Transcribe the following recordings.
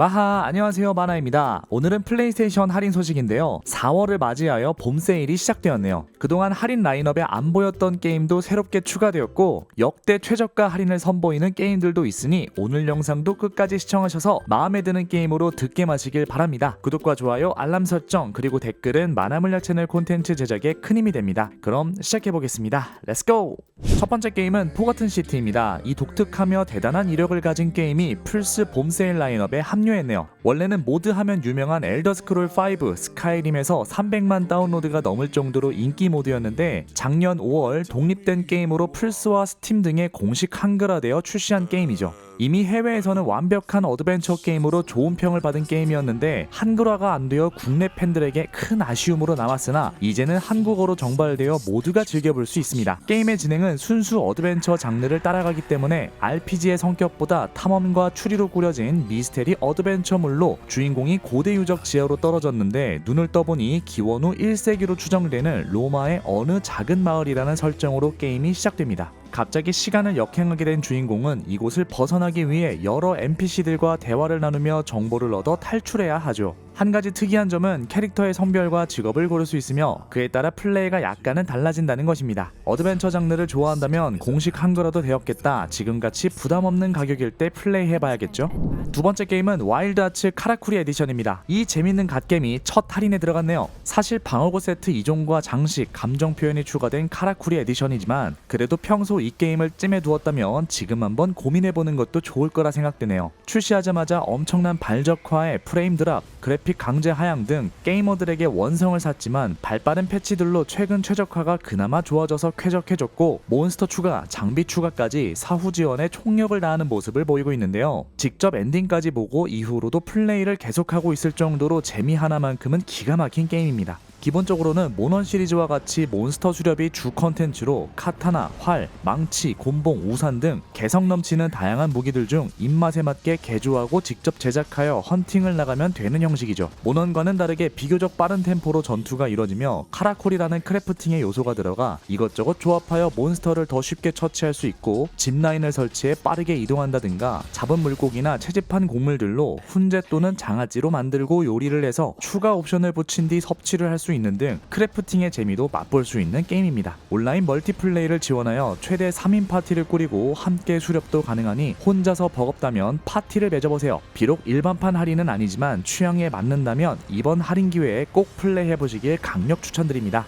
마하 안녕하세요 마나입니다. 오늘은 플레이스테이션 할인 소식인데요. 4월을 맞이하여 봄 세일이 시작되었네요. 그동안 할인 라인업에 안 보였던 게임도 새롭게 추가되었고 역대 최저가 할인을 선보이는 게임들도 있으니 오늘 영상도 끝까지 시청하셔서 마음에 드는 게임으로 듣게 마시길 바랍니다. 구독과 좋아요, 알람 설정 그리고 댓글은 마나물약 채널 콘텐츠 제작에 큰 힘이 됩니다. 그럼 시작해 보겠습니다. 렛츠고! 첫 번째 게임은 포같은 시티입니다. 이 독특하며 대단한 이력을 가진 게임이 플스 봄 세일 라인업에 합류 했네요. 원래는 모드 하면 유명한 엘더 스크롤 5 스카이림에서 300만 다운로드가 넘을 정도로 인기 모드였는데 작년 5월 독립된 게임으로 플스와 스팀 등에 공식 한글화되어 출시한 게임이죠. 이미 해외에서는 완벽한 어드벤처 게임으로 좋은 평을 받은 게임이었는데 한글화가 안 되어 국내 팬들에게 큰 아쉬움으로 남았으나 이제는 한국어로 정발되어 모두가 즐겨볼 수 있습니다. 게임의 진행은 순수 어드벤처 장르를 따라가기 때문에 RPG의 성격보다 탐험과 추리로 꾸려진 미스테리 어드 벤처물로 주인공이 고대 유적 지하로 떨어졌는데 눈을 떠보니 기원 후 1세기로 추정되는 로마의 어느 작은 마을이라는 설정으로 게임이 시작됩니다. 갑자기 시간을 역행하게 된 주인공은 이곳을 벗어나기 위해 여러 NPC들과 대화를 나누며 정보를 얻어 탈출해야 하죠. 한 가지 특이한 점은 캐릭터의 성별과 직업을 고를 수 있으며 그에 따라 플레이가 약간은 달라진다는 것입니다. 어드벤처 장르를 좋아한다면 공식 한글화도 되었겠다. 지금같이 부담 없는 가격일 때 플레이 해봐야겠죠. 두 번째 게임은 와일드 아츠 카라쿠리 에디션입니다. 이 재밌는 갓겜이 첫 할인에 들어갔네요. 사실 방어구 세트 2종과 장식, 감정 표현이 추가된 카라쿠리 에디션이지만 그래도 평소 이 게임을 찜해 두었다면 지금 한번 고민해보는 것도 좋을 거라 생각되네요. 출시하자마자 엄청난 발적화에 프레임 드랍, 그래픽 강제 하향 등 게이머들에게 원성을 샀지만 발빠른 패치들로 최근 최적화가 그나마 좋아져서 쾌적해졌고 몬스터 추가, 장비 추가까지 사후 지원에 총력을 다하는 모습을 보이고 있는데요. 직접 엔딩까지 보고 이후로도 플레이를 계속하고 있을 정도로 재미 하나만큼은 기가 막힌 게임입니다. 기본적으로는 모넌 시리즈와 같이 몬스터 수렵이 주 컨텐츠로 카타나, 활, 망치, 곤봉, 우산 등 개성 넘치는 다양한 무기들 중 입맛에 맞게 개조하고 직접 제작하여 헌팅을 나가면 되는 형식이죠. 모넌과는 다르게 비교적 빠른 템포로 전투가 이뤄지며 카라콜이라는 크래프팅의 요소가 들어가 이것저것 조합하여 몬스터를 더 쉽게 처치할 수 있고 짚라인을 설치해 빠르게 이동한다든가 잡은 물고기나 채집한 곡물들로 훈제 또는 장아찌로 만들고 요리를 해서 추가 옵션을 붙인 뒤 섭취를 할수 있는 등 크래프팅의 재미도 맛볼 수 있는 게임입니다. 온라인 멀티플레이를 지원하여 최대 3인 파티를 꾸리고 함께 수렵도 가능하니 혼자서 버겁다면 파티를 맺어보세요. 비록 일반판 할인은 아니지만 취향에 맞는다면 이번 할인 기회에 꼭 플레이해 보시길 강력 추천드립니다.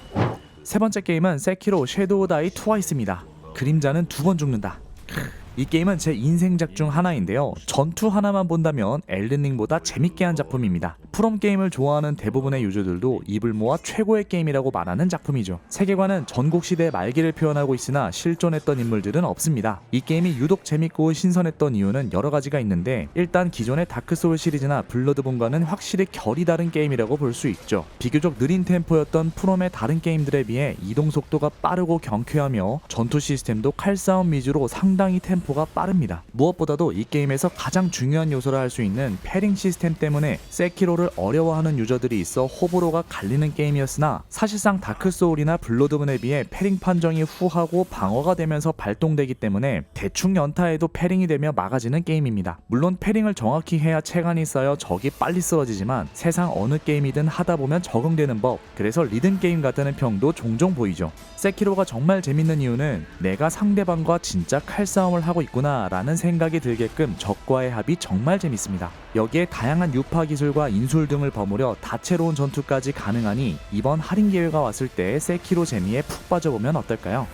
세 번째 게임은 세키로 섀도우 다이 트와이스입니다. 그림자는 두 번 죽는다. 이 게임은 제 인생작 중 하나인데요. 전투 하나만 본다면 엘든링보다 재밌게 한 작품입니다. 프롬 게임을 좋아하는 대부분의 유저들도 입을 모아 최고의 게임이라고 말하는 작품이죠. 세계관은 전국 시대 말기를 표현하고 있으나 실존했던 인물들은 없습니다. 이 게임이 유독 재밌고 신선했던 이유는 여러 가지가 있는데 일단 기존의 다크 소울 시리즈나 블러드본과는 확실히 결이 다른 게임이라고 볼 수 있죠. 비교적 느린 템포였던 프롬의 다른 게임들에 비해 이동 속도가 빠르고 경쾌하며 전투 시스템도 칼싸움 위주로 상당히 템포 가 빠릅니다. 무엇보다도 이 게임에서 가장 중요한 요소라 할 수 있는 패링 시스템 때문에 세키로를 어려워하는 유저들이 있어 호불호가 갈리는 게임이었으나 사실상 다크 소울이나 블러드본에 비해 패링 판정이 후하고 방어가 되면서 발동되기 때문에 대충 연타해도 패링이 되며 막아지는 게임입니다. 물론 패링을 정확히 해야 체간이 쌓여 적이 빨리 쓰러지지만 세상 어느 게임이든 하다 보면 적응되는 법 그래서 리듬 게임 같다는 평도 종종 보이죠. 세키로가 정말 재밌는 이유는 내가 상대방과 진짜 칼싸움을 하고 있구나 라는 생각이 들게끔 적과의 합이 정말 재밌습니다. 여기에 다양한 유파 기술과 인술 등을 버무려 다채로운 전투까지 가능하니 이번 할인 기회가 왔을 때 세키로 재미에 푹 빠져보면 어떨까요?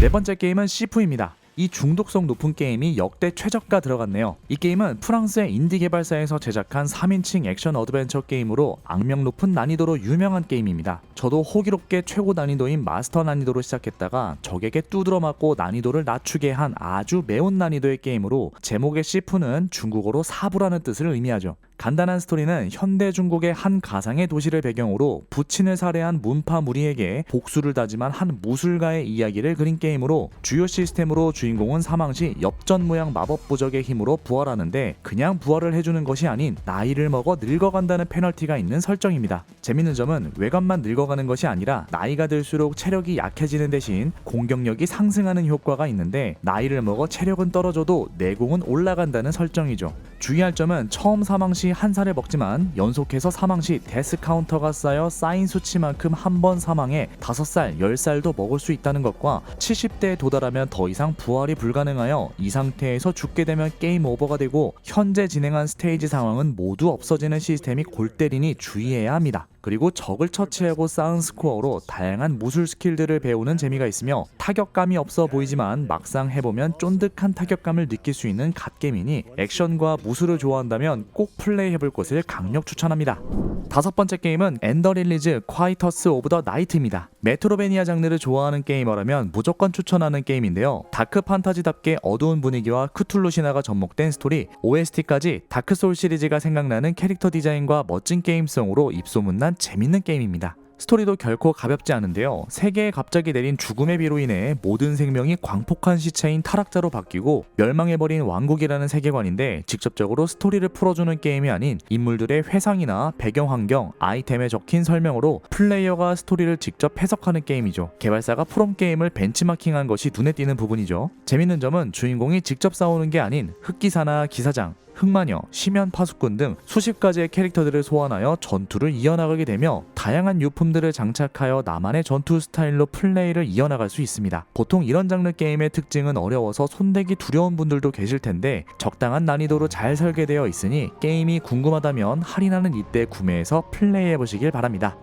네 번째 게임은 시프입니다. 이 중독성 높은 게임이 역대 최저가 들어갔네요. 이 게임은 프랑스의 인디 개발사에서 제작한 3인칭 액션 어드벤처 게임으로 악명 높은 난이도로 유명한 게임입니다. 저도 호기롭게 최고 난이도인 마스터 난이도로 시작했다가 적에게 두드러 맞고 난이도를 낮추게 한 아주 매운 난이도의 게임으로 제목의 시프는 중국어로 사부라는 뜻을 의미하죠. 간단한 스토리는 현대 중국의 한 가상의 도시를 배경으로 부친을 살해한 문파 무리에게 복수를 다짐한 한 무술가의 이야기를 그린 게임으로 주요 시스템으로 주인공 주인공은 사망 시 엽전 모양 마법 부적의 힘으로 부활하는데 그냥 부활을 해주는 것이 아닌 나이를 먹어 늙어간다는 페널티가 있는 설정입니다. 재밌는 점은 외관만 늙어가는 것이 아니라 나이가 들수록 체력이 약해지는 대신 공격력이 상승하는 효과가 있는데 나이를 먹어 체력은 떨어져도 내공은 올라간다는 설정이죠. 주의할 점은 처음 사망 시한 살을 먹지만 연속해서 사망 시 데스 카운터가 쌓여 쌓인 수치만큼 한 번 사망해 5살, 10살도 먹을 수 있다는 것과 70대에 도달하면 더 이상 부활이 불가능하여 이 상태에서 죽게 되면 게임 오버가 되고 현재 진행한 스테이지 상황은 모두 없어지는 시스템이 골 때리니 주의해야 합니다. 그리고 적을 처치하고 쌓은 스코어로 다양한 무술 스킬들을 배우는 재미가 있으며 타격감이 없어 보이지만 막상 해보면 쫀득한 타격감을 느낄 수 있는 갓게임이니 액션과 무술을 좋아한다면 꼭 플레이해볼 것을 강력 추천합니다. 다섯 번째 게임은 엔더 릴리즈 콰이터스 오브 더 나이트입니다. 메트로베니아 장르를 좋아하는 게이머라면 무조건 추천하는 게임인데요. 다크 판타지답게 어두운 분위기와 크툴루 신화가 접목된 스토리, OST까지 다크 소울 시리즈가 생각나는 캐릭터 디자인과 멋진 게임성으로 입소문난 재밌는 게임입니다. 스토리도 결코 가볍지 않은데요. 세계에 갑자기 내린 죽음의 비로 인해 모든 생명이 광폭한 시체인 타락자로 바뀌고 멸망해버린 왕국이라는 세계관인데 직접적으로 스토리를 풀어주는 게임이 아닌 인물들의 회상이나 배경 환경, 아이템에 적힌 설명으로 플레이어가 스토리를 직접 해석하는 게임이죠. 개발사가 프롬 게임을 벤치마킹한 것이 눈에 띄는 부분이죠. 재밌는 점은 주인공이 직접 싸우는 게 아닌 흑기사나 기사장, 흑마녀, 심연 파수꾼 등 수십 가지의 캐릭터들을 소환하여 전투를 이어나가게 되며 다양한 유품들을 장착하여 나만의 전투 스타일로 플레이를 이어나갈 수 있습니다. 보통 이런 장르 게임의 특징은 어려워서 손대기 두려운 분들도 계실 텐데 적당한 난이도로 잘 설계되어 있으니 게임이 궁금하다면 할인하는 이때 구매해서 플레이해 보시길 바랍니다.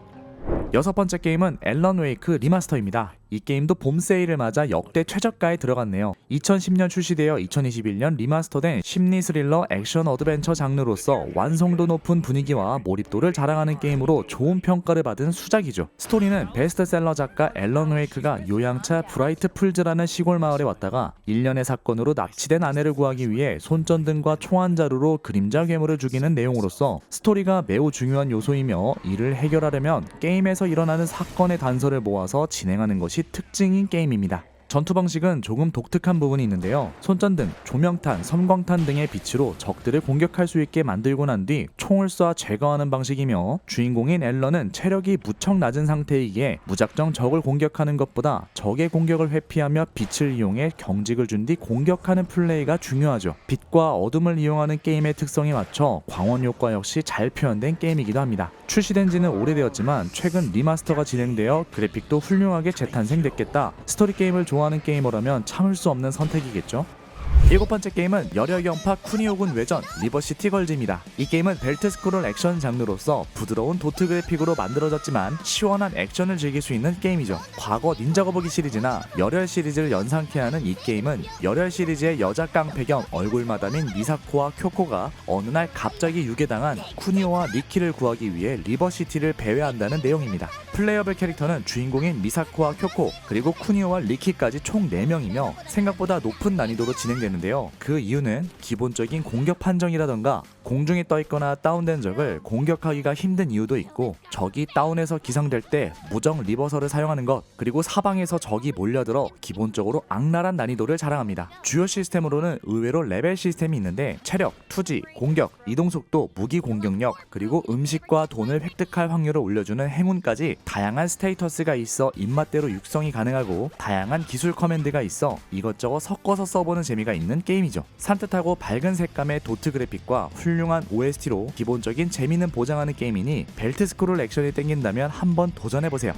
여섯 번째 게임은 앨런 웨이크 리마스터입니다. 이 게임도 봄 세일을 맞아 역대 최저가에 들어갔네요. 2010년 출시되어 2021년 리마스터된 심리 스릴러 액션 어드벤처 장르로서 완성도 높은 분위기와 몰입도를 자랑하는 게임으로 좋은 평가를 받은 수작이죠. 스토리는 베스트셀러 작가 앨런 웨이크가 요양차 브라이트 풀즈라는 시골 마을에 왔다가 일련의 사건으로 납치된 아내를 구하기 위해 손전등과 총안 자루로 그림자 괴물을 죽이는 내용으로서 스토리가 매우 중요한 요소이며 이를 해결하려면 게임에서 일어나는 사건의 단서를 모아서 진행하는 것이 특징인 게임입니다. 전투 방식은 조금 독특한 부분이 있는데요. 손전등, 조명탄, 섬광탄 등의 빛으로 적들을 공격할 수 있게 만들고 난 뒤 총을 쏴 제거하는 방식이며 주인공인 앨런은 체력이 무척 낮은 상태이기에 무작정 적을 공격하는 것보다 적의 공격을 회피하며 빛을 이용해 경직을 준 뒤 공격하는 플레이가 중요하죠. 빛과 어둠을 이용하는 게임의 특성에 맞춰 광원 효과 역시 잘 표현된 게임이기도 합니다. 출시된 지는 오래되었지만 최근 리마스터가 진행되어 그래픽도 훌륭하게 재탄생됐겠다. 스토리 게임을 좋아 하는 게이머라면 참을 수 없는 선택이겠죠. 일곱 번째 게임은 열혈경파 쿠니오군 외전 리버시티 걸즈입니다. 이 게임은 벨트 스크롤 액션 장르로서 부드러운 도트 그래픽으로 만들어졌지만 시원한 액션을 즐길 수 있는 게임이죠. 과거 닌자 거북이 시리즈나 열혈 시리즈를 연상케 하는 이 게임은 열혈 시리즈의 여자 깡패 겸 얼굴 마담인 미사코와 쿄코가 어느 날 갑자기 유괴당한 쿠니오와 니키를 구하기 위해 리버시티를 배회한다는 내용입니다. 플레이어블 캐릭터는 주인공인 미사코와 쿄코 그리고 쿠니오와 리키까지 총 4명이며 생각보다 높은 난이도로 진행되는 데요. 그 이유는 기본적인 공격 판정이라던가 공중에 떠 있거나 다운된 적을 공격하기가 힘든 이유도 있고 적이 다운해서 기상될 때 무정 리버설을 사용하는 것 그리고 사방에서 적이 몰려들어 기본적으로 악랄한 난이도를 자랑합니다. 주요 시스템으로는 의외로 레벨 시스템이 있는데 체력, 투지, 공격, 이동 속도, 무기 공격력 그리고 음식과 돈을 획득할 확률을 올려주는 행운까지 다양한 스테이터스가 있어 입맛대로 육성이 가능하고 다양한 기술 커맨드가 있어 이것저것 섞어서 써보는 재미가 있는 게임이죠. 산뜻하고 밝은 색감의 도트 그래픽과 훌륭한 OST로 기본적인 재미는 보장하는 게임이니 벨트 스크롤 액션이 땡긴다면 한번 도전해보세요.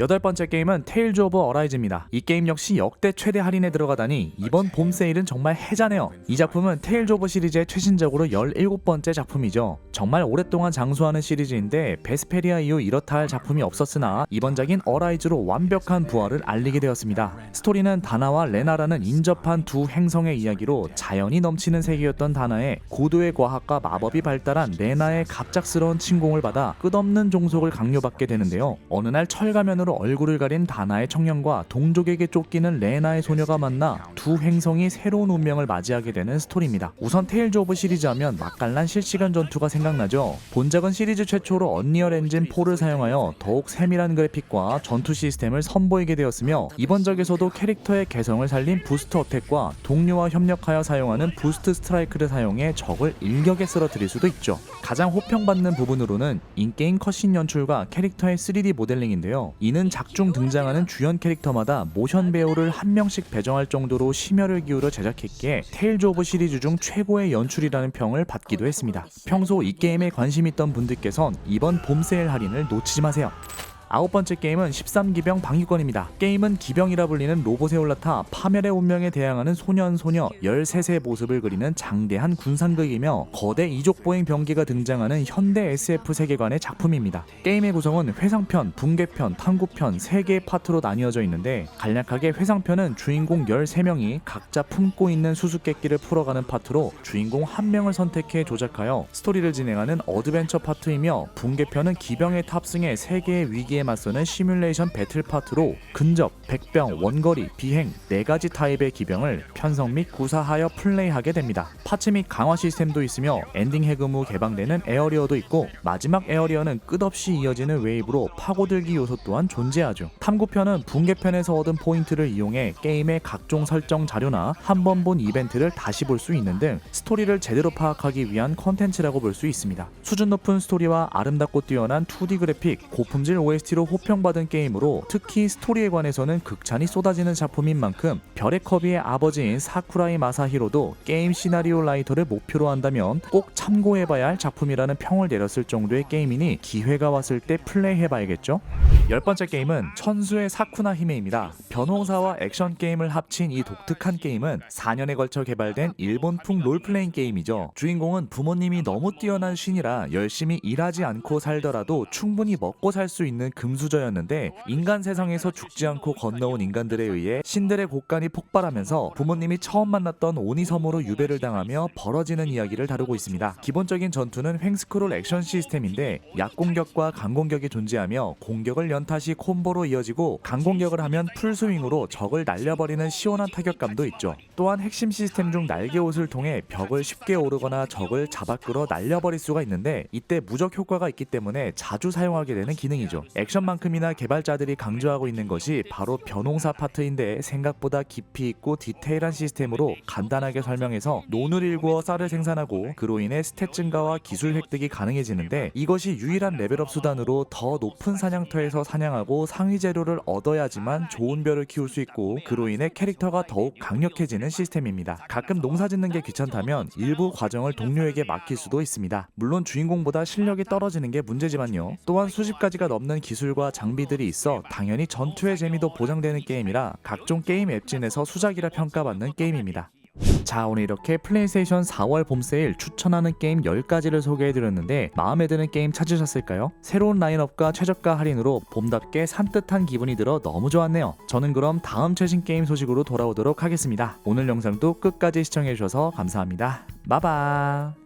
여덟 번째 게임은 테일즈 오브 어라이즈입니다. 이 게임 역시 역대 최대 할인에 들어가다니 이번 봄 세일은 정말 해자네요. 이 작품은 테일즈 오브 시리즈의 최신적으로 17번째 작품이죠. 정말 오랫동안 장수하는 시리즈인데 베스페리아 이후 이렇다 할 작품이 없었으나 이번 작인 어라이즈로 완벽한 부활을 알리게 되었습니다. 스토리는 다나와 레나라는 인접한 두 행성의 이야기로 자연이 넘치는 세계였던 다나에 고도의 과학과 마법이 발달한 레나의 갑작스러운 침공을 받아 끝없는 종속을 강요받게 되는데요. 어느 날 철가면으로 얼굴을 가린 다나의 청년과 동족에게 쫓기는 레나의 소녀가 만나 두 행성이 새로운 운명을 맞이하게 되는 스토리입니다. 우선 테일즈 오브 시리즈 하면 맛깔난 실시간 전투가 생각나죠. 본작은 시리즈 최초로 언리얼 엔진 4를 사용하여 더욱 세밀한 그래픽과 전투 시스템을 선보이게 되었으며 이번 작에서도 캐릭터의 개성을 살린 부스트 어택과 동료와 협력하여 사용하는 부스트 스트라이크를 사용해 적을 일격에 쓰러뜨릴 수도 있죠. 가장 호평받는 부분으로는 인게임 컷신 연출과 캐릭터의 3D 모델링인데요. 이는 작중 등장하는 주연 캐릭터마다 모션 배우를 한 명씩 배정할 정도로 심혈을 기울여 제작했기에 테일즈 오브 시리즈 중 최고의 연출이라는 평을 받기도 했습니다. 평소 이 게임에 관심 있던 분들께선 이번 봄 세일 할인을 놓치지 마세요. 아홉 번째 게임은 13기병 방위권입니다. 게임은 기병이라 불리는 로봇에 올라타 파멸의 운명에 대항하는 소년 소녀 13세 모습을 그리는 장대한 군상극이며 거대 이족 보행 병기가 등장하는 현대 SF 세계관의 작품입니다. 게임의 구성은 회상편, 붕괴편, 탐구편 3개의 파트로 나뉘어져 있는데 간략하게 회상편은 주인공 13명이 각자 품고 있는 수수께끼를 풀어가는 파트로 주인공 한 명을 선택해 조작하여 스토리를 진행하는 어드벤처 파트이며 붕괴편은 기병에 탑승해 세계의 위기에 맞서는 시뮬레이션 배틀 파트로 근접, 백병, 원거리, 비행 네 가지 타입의 기병을 편성 및 구사하여 플레이하게 됩니다. 파츠 및 강화 시스템도 있으며 엔딩 해금 후 개방되는 에어리어도 있고 마지막 에어리어는 끝없이 이어지는 웨이브로 파고들기 요소 또한 존재하죠. 탐구편은 붕괴편에서 얻은 포인트를 이용해 게임의 각종 설정 자료나 한 번 본 이벤트를 다시 볼 수 있는 등 스토리를 제대로 파악하기 위한 컨텐츠라고 볼 수 있습니다. 수준 높은 스토리와 아름답고 뛰어난 2D 그래픽, 고품질 OST 로 호평받은 게임으로 특히 스토리에 관해서는 극찬이 쏟아지는 작품인 만큼 별의 커비의 아버지인 사쿠라이 마사히로도 게임 시나리오 라이터를 목표로 한다면 꼭 참고해봐야 할 작품이라는 평을 내렸을 정도의 게임이니 기회가 왔을 때 플레이해봐야겠죠? 열 번째 게임은 천수의 사쿠나 히메입니다. 변호사와 액션 게임을 합친 이 독특한 게임은 4년에 걸쳐 개발된 일본풍 롤플레잉 게임이죠. 주인공은 부모님이 너무 뛰어난 신이라 열심히 일하지 않고 살더라도 충분히 먹고 살 수 있는 금수저였는데 인간 세상에서 죽지 않고 건너온 인간들에 의해 신들의 곡간이 폭발하면서 부모님이 처음 만났던 오니 섬으로 유배를 당하며 벌어지는 이야기를 다루고 있습니다. 기본적인 전투는 횡스크롤 액션 시스템인데 약공격과 강공격이 존재하며 공격을 연타시 콤보로 이어지고 강공격을 하면 풀스윙으로 적을 날려버리는 시원한 타격감도 있죠. 또한 핵심 시스템 중 날개 옷을 통해 벽을 쉽게 오르거나 적을 잡아 끌어 날려버릴 수가 있는데 이때 무적 효과가 있기 때문에 자주 사용하게 되는 기능이죠. 액션만큼이나 개발자들이 강조하고 있는 것이 바로 변홍사 파트인데 생각보다 깊이 있고 디테일한 시스템으로 간단하게 설명해서 논을 일구어 쌀을 생산하고 그로 인해 스탯 증가와 기술 획득이 가능해지는데 이것이 유일한 레벨업 수단으로 더 높은 사냥터에서 사냥하고 상위 재료를 얻어야지만 좋은 별을 키울 수 있고 그로 인해 캐릭터가 더욱 강력해지는 시스템입니다. 가끔 농사 짓는 게 귀찮다면 일부 과정을 동료에게 맡길 수도 있습니다. 물론 주인공보다 실력이 떨어지는 게 문제지만요. 또한 수십 가지가 넘는 기 술과 장비들이 있어 당연히 전투의 재미도 보장되는 게임이라 각종 게임 앱진에서 수작이라 평가받는 게임입니다. 자 오늘 이렇게 플레이스테이션 4월 봄 세일 추천하는 게임 10가지를 소개해드렸는데 마음에 드는 게임 찾으셨을까요? 새로운 라인업과 최저가 할인으로 봄답게 산뜻한 기분이 들어 너무 좋았네요. 저는 그럼 다음 최신 게임 소식으로 돌아오도록 하겠습니다. 오늘 영상도 끝까지 시청해주셔서 감사합니다. 빠바